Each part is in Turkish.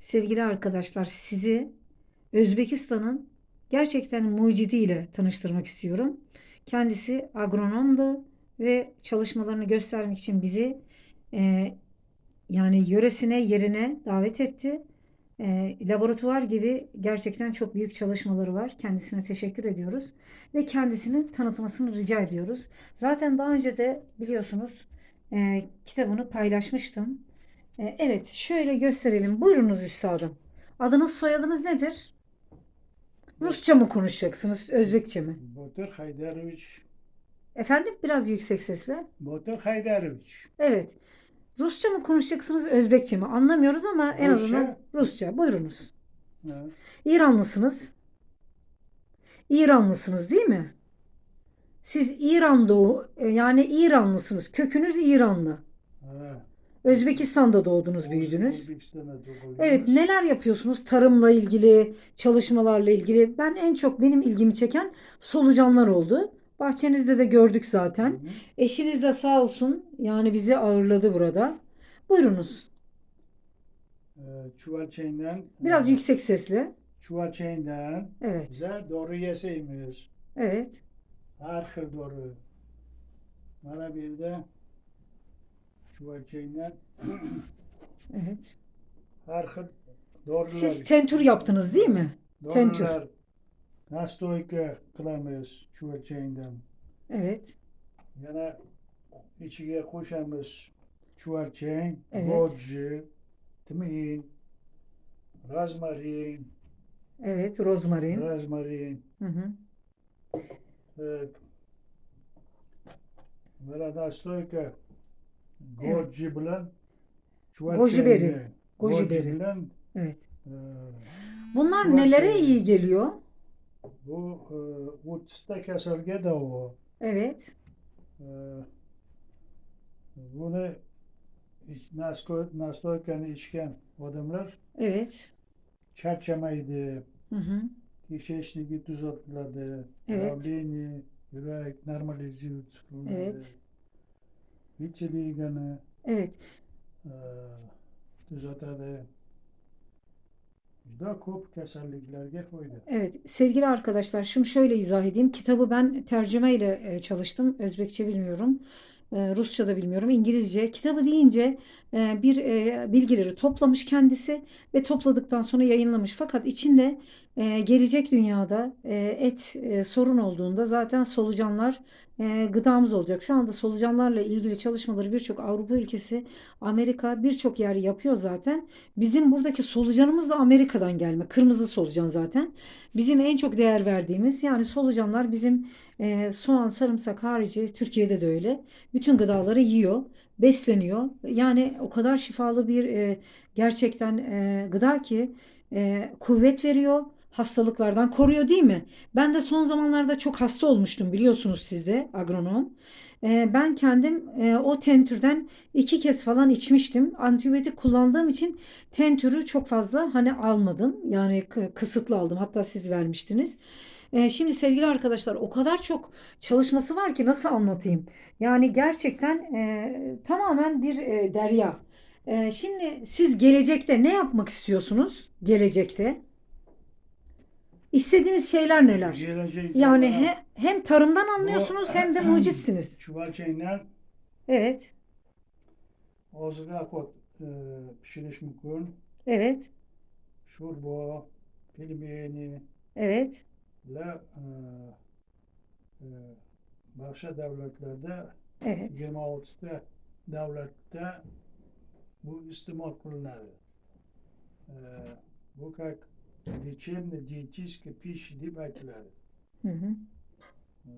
Sevgili arkadaşlar, sizi Özbekistan'ın gerçekten mucidiyle tanıştırmak istiyorum. Kendisi agronomdu ve çalışmalarını göstermek için bizi e, yani yöresine, yerine davet etti. E, laboratuvar gibi gerçekten çok büyük çalışmaları var. Kendisine teşekkür ediyoruz ve kendisinin tanıtmasını rica ediyoruz. Zaten daha önce de biliyorsunuz e, kitabını paylaşmıştım. E, Evet, şöyle gösterelim. Buyurunuz üstadım. Adınız, soyadınız nedir? Rusça mı konuşacaksınız, Özbekçe mi? Botur Haydarovich. Efendim, biraz yüksek sesle. Botur Haydarovich. Evet. Rusça mı konuşacaksınız, Özbekçe mi? Anlamıyoruz ama en Rusça. azından Rusça. Buyurunuz. Ha, İranlısınız. İranlısınız değil mi? Siz İran doğu, e, yani İranlısınız. Kökünüz İranlı. Özbekistan'da doğdunuz, büyüdünüz. Evet, neler yapıyorsunuz tarımla ilgili, çalışmalarla ilgili? Ben en çok benim ilgimi çeken solucanlar oldu. Bahçenizde de gördük zaten. hı. Eşiniz de sağ olsun yani bizi ağırladı burada. Buyurunuz. Ee, Çuvalçay'dan Biraz e, yüksek sesle. Çuvalçay'dan Evet, bize doğru yeseyimiz. evet, Her doğru. Bana bir de Çuvalçay'dan evet. her xil doğrular. Siz tentür yaptınız değil mi? tentür. Doğrular. Nastoyka qilamiz Çuvalçay'dan. Evet, Yana ichiga qo'shamiz chuvalchang, Evet. goji, tmin, rozmarin, evet. Rozmarin. rozmarin, Hı hı. e, mana nastoyka Goji Bland. Goji beri. Goji beri. Bland. Evet. E, Bunlar nelere iyi geliyor? Bu e, Uts'ta keserge de o. Evet. E, bunu nasko, nastoyken içken adamlar. Evet. Çerçemeydi. Hı hı. Kişeşniki düzeltildi. Evet. Ravlini, yürek, normalizi Evet. Evet. vitiliygani Evet. tuzatadi. Juda ko'p kasalliklarga foyda. Evet, sevgili arkadaşlar, şunu şöyle izah edeyim. Kitabı ben tercümeyle e, çalıştım. Özbekçe bilmiyorum. e, Rusça da bilmiyorum. İngilizce. Kitabı deyince e, bir bilgileri toplamış kendisi ve topladıktan sonra yayınlamış. Fakat içinde e, gelecek dünyada e, et e, sorun olduğunda zaten solucanlar e, gıdamız olacak. Şu anda solucanlarla ilgili çalışmaları birçok Avrupa ülkesi, Amerika birçok yer yapıyor zaten. Bizim buradaki solucanımız da Amerika'dan gelme. Kırmızı solucan zaten. Bizim en çok değer verdiğimiz yani solucanlar bizim e, soğan, sarımsak harici Türkiye'de de öyle. Bütün gıdaları yiyor, besleniyor. Yani o kadar şifalı bir e, gerçekten e, gıda ki e, kuvvet veriyor, hastalıklardan koruyor değil mi? Ben de son zamanlarda çok hasta olmuştum biliyorsunuz siz de agronom. E, ben kendim e, o tentürden iki kez falan içmiştim. Antibiyotik kullandığım için tentürü çok fazla hani almadım. Yani kı- kısıtlı aldım. Hatta siz vermiştiniz. Ee, şimdi sevgili arkadaşlar o kadar çok çalışması var ki nasıl anlatayım? Yani gerçekten e, tamamen bir e, derya. E, şimdi siz gelecekte ne yapmak istiyorsunuz? Gelecekte. İstediğiniz şeyler neler? Gelecek Yani he- hem tarımdan anlıyorsunuz hem de mucitsiniz. Çuval Çuvalçayından Evet. Ozga kot e, pişiriş mümkün. Evet. Şurba, pilbiyeni, Evet. la e, e, başka devletlerde Evet. 26'da devlette bu istimal kılınadı. E, bu kak лечебно-диетическая пища deb aytiladi. Hı hı. E,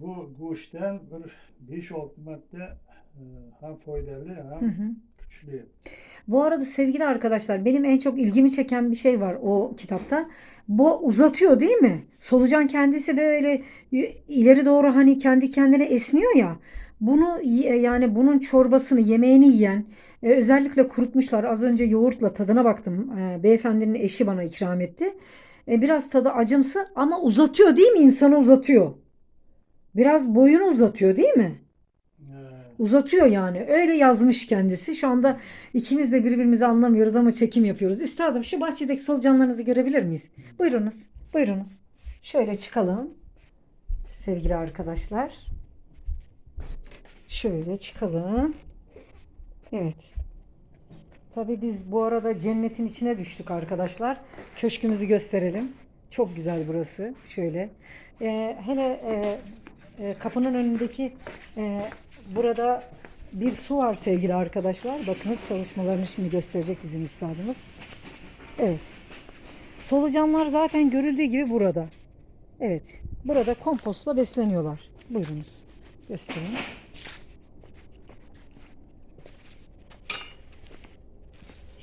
bu go'shtdan bir besh olti marta e, ham foydali Hı ham hı. kuchli. Bu arada sevgili arkadaşlar benim en çok ilgimi çeken bir şey var o kitapta. Bu uzatıyor değil mi? Solucan kendisi böyle y- ileri doğru hani kendi kendine esniyor ya. Bunu y- yani bunun çorbasını, yemeğini yiyen e, özellikle kurutmuşlar. Az önce yoğurtla tadına baktım. E, beyefendinin eşi bana ikram etti. E, biraz tadı acımsı ama uzatıyor değil mi? İnsanı uzatıyor. Biraz boyunu uzatıyor değil mi? Uzatıyor yani. Öyle yazmış kendisi. Şu anda ikimiz de birbirimizi anlamıyoruz ama çekim yapıyoruz. Üstadım şu bahçedeki solucanlarınızı görebilir miyiz? Buyurunuz. Buyurunuz. Şöyle çıkalım. Sevgili arkadaşlar. Şöyle çıkalım. Evet. Tabii biz bu arada cennetin içine düştük arkadaşlar. Köşkümüzü gösterelim. Çok güzel burası. Şöyle. Ee, hele e, e, kapının önündeki e, burada bir su var sevgili arkadaşlar. Bakınız çalışmalarını şimdi gösterecek bizim üstadımız. Evet. Solucanlar zaten görüldüğü gibi burada. Evet. Burada kompostla besleniyorlar. Buyurunuz. Göstereyim.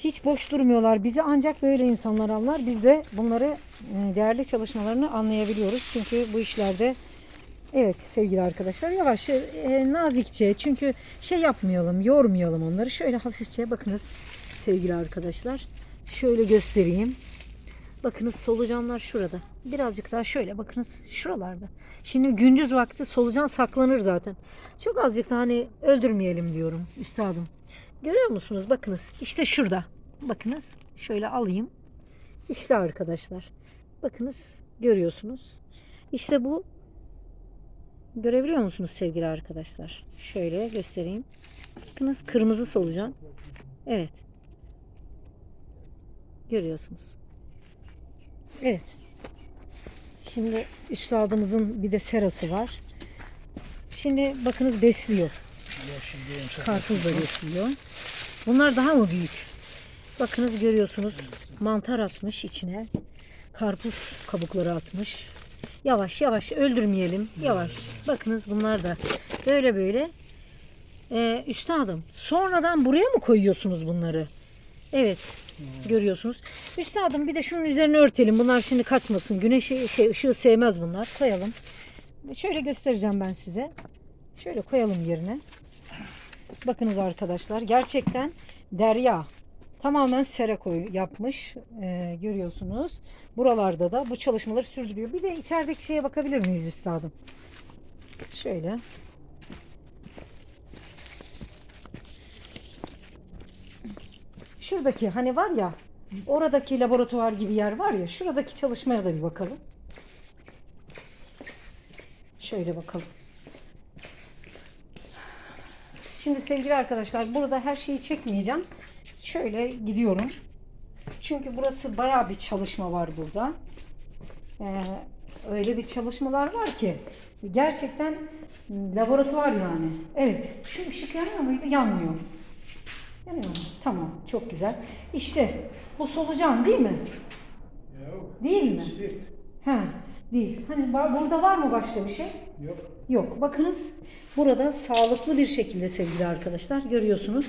Hiç boş durmuyorlar. Bizi ancak böyle insanlar anlar. Biz de bunları e, değerli çalışmalarını anlayabiliyoruz. Çünkü bu işlerde evet sevgili arkadaşlar yavaş e, nazikçe çünkü şey yapmayalım, yormayalım onları. Şöyle hafifçe bakınız sevgili arkadaşlar. Şöyle göstereyim. Bakınız solucanlar şurada. Birazcık daha şöyle bakınız şuralarda. Şimdi gündüz vakti solucan saklanır zaten. Çok azıcık da hani öldürmeyelim diyorum üstadım. Görüyor musunuz? Bakınız işte şurada. Bakınız şöyle alayım. İşte arkadaşlar. Bakınız görüyorsunuz. İşte bu görebiliyor musunuz sevgili arkadaşlar? Şöyle göstereyim. Bakınız kırmızı solucan. Evet. Görüyorsunuz. Evet. Şimdi üstadımızın bir de serası var. Şimdi bakınız besliyor. Ya şimdi yumuşak. Karpuz da besliyor. Bunlar daha mı büyük? Bakınız görüyorsunuz mantar atmış içine. Karpuz kabukları atmış. Yavaş yavaş öldürmeyelim. Yavaş. Bakınız bunlar da böyle böyle. Ee, üstadım sonradan buraya mı koyuyorsunuz bunları? Evet. Görüyorsunuz. Üstadım bir de şunun üzerine örtelim. Bunlar şimdi kaçmasın. Güneş şey, ışığı sevmez bunlar. Koyalım. Şöyle göstereceğim ben size. Şöyle koyalım yerine. Bakınız arkadaşlar gerçekten derya tamamen sera koyu yapmış Ee, görüyorsunuz. Buralarda da bu çalışmaları sürdürüyor. Bir de içerideki şeye bakabilir miyiz üstadım? Şöyle. Şuradaki hani var ya oradaki laboratuvar gibi yer var ya şuradaki çalışmaya da bir bakalım. Şöyle bakalım. Şimdi sevgili arkadaşlar burada her şeyi çekmeyeceğim. Şöyle gidiyorum. Çünkü burası bayağı bir çalışma var burada. Ee, öyle bir çalışmalar var ki gerçekten laboratuvar yani. Evet. Şu ışık yanıyor muydu? Yanmıyor. Yanıyor mu? Tamam. Çok güzel. İşte bu solucan değil mi? Yok. Değil mi? Spirit. Ha, değil. Hani burada var mı başka bir şey? Yok. Yok. Bakınız burada sağlıklı bir şekilde sevgili arkadaşlar görüyorsunuz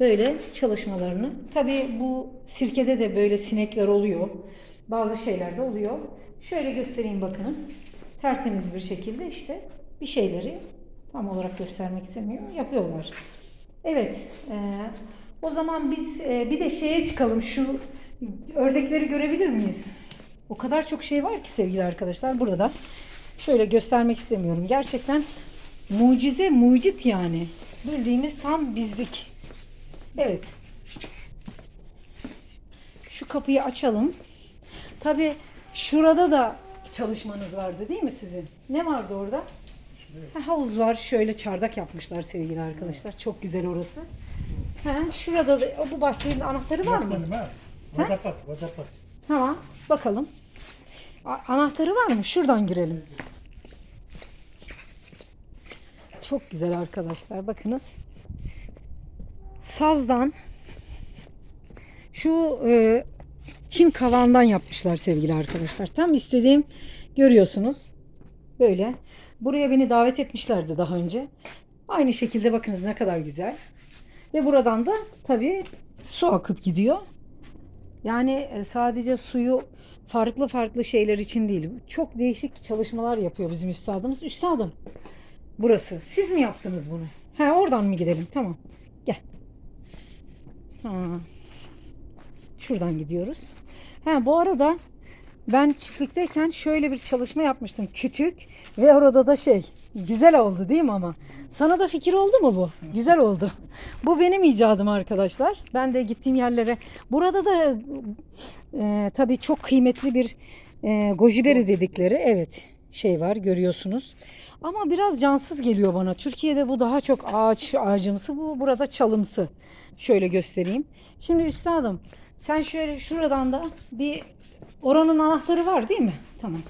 böyle çalışmalarını. Tabii bu sirkede de böyle sinekler oluyor. Bazı şeylerde oluyor. Şöyle göstereyim bakınız. Tertemiz bir şekilde işte bir şeyleri tam olarak göstermek istemiyor. Yapıyorlar. Evet. e, o zaman biz e, bir de şeye çıkalım. Şu ördekleri görebilir miyiz? O kadar çok şey var ki sevgili arkadaşlar burada. Şöyle göstermek istemiyorum. Gerçekten mucize, mucit yani. Bildiğimiz tam bizlik. Evet. Şu kapıyı açalım. Tabi şurada da çalışmanız vardı değil mi sizin? Ne vardı orada? Ha, havuz var. Şöyle çardak yapmışlar sevgili arkadaşlar. Çok güzel orası. Ha, şurada da bu bahçenin anahtarı var mı? Vadapat, vadapat. Tamam. Bakalım. A- anahtarı var mı? Şuradan girelim. Çok güzel arkadaşlar. Bakınız. Sazdan şu e, Çin kavandan yapmışlar sevgili arkadaşlar. Tam istediğim görüyorsunuz. Böyle. Buraya beni davet etmişlerdi daha önce. Aynı şekilde bakınız ne kadar güzel. Ve buradan da tabii su akıp gidiyor. Yani e, sadece suyu farklı farklı şeyler için değil. Çok değişik çalışmalar yapıyor bizim üstadımız. Üstadım burası. Siz mi yaptınız bunu? Ha oradan mı gidelim? Tamam. Gel. Şuradan gidiyoruz. Ha bu arada ben çiftlikteyken şöyle bir çalışma yapmıştım. Kütük ve orada da şey Güzel oldu değil mi ama? Sana da fikir oldu mu bu? Güzel oldu. Bu benim icadım arkadaşlar. Ben de gittiğim yerlere. Burada da e, tabii çok kıymetli bir e, gojiberi dedikleri evet şey var görüyorsunuz. Ama biraz cansız geliyor bana. Türkiye'de bu daha çok ağaç ağacımsı. Bu burada çalımsı. Şöyle göstereyim. Şimdi üstadım sen şöyle şuradan da bir oranın anahtarı var değil mi? Tamam.